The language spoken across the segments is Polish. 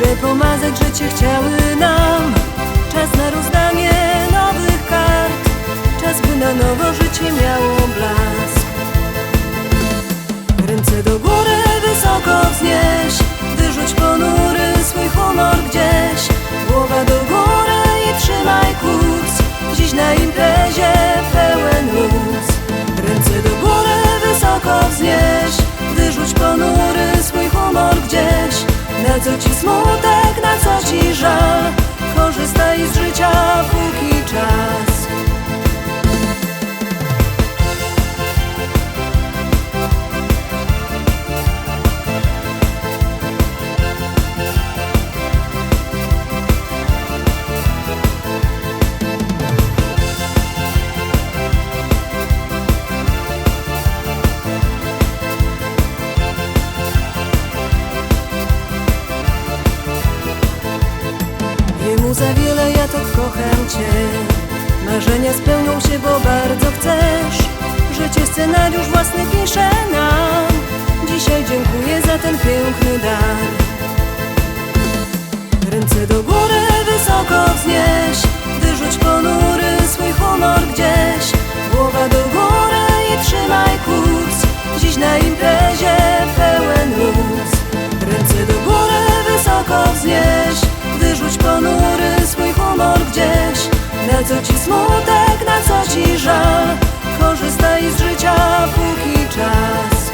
które pomazać życie chciały nam. Czas na rozdanie nowych kart, czas by na nowo życie miało blask. Ręce do góry wysoko wznieś, wyrzuć ponuro. Co ci smutek, na co ci żal. Korzystaj z życia póki za wiele ja tak kocham Cię. Marzenia spełnią się, bo bardzo chcesz. Życie scenariusz własny pisze nam. Dzisiaj dziękuję za ten piękny dar Wyrzuć ponury swój humor gdzieś. Na co ci smutek, na co ci żal? Korzystaj z życia póki czas.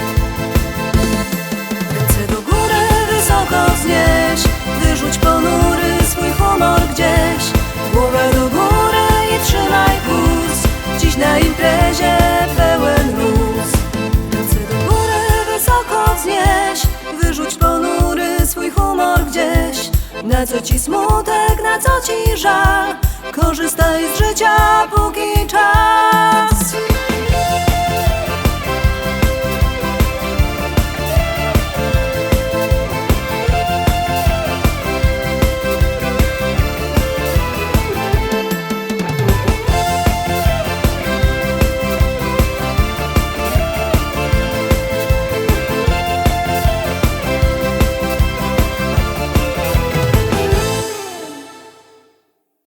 Ręce do góry wysoko wznieś. Wyrzuć ponury swój humor gdzieś. Głowę do góry i trzymaj kurs. Dziś na imprezie Na co ci smutek, na co ci żal? Korzystaj z życia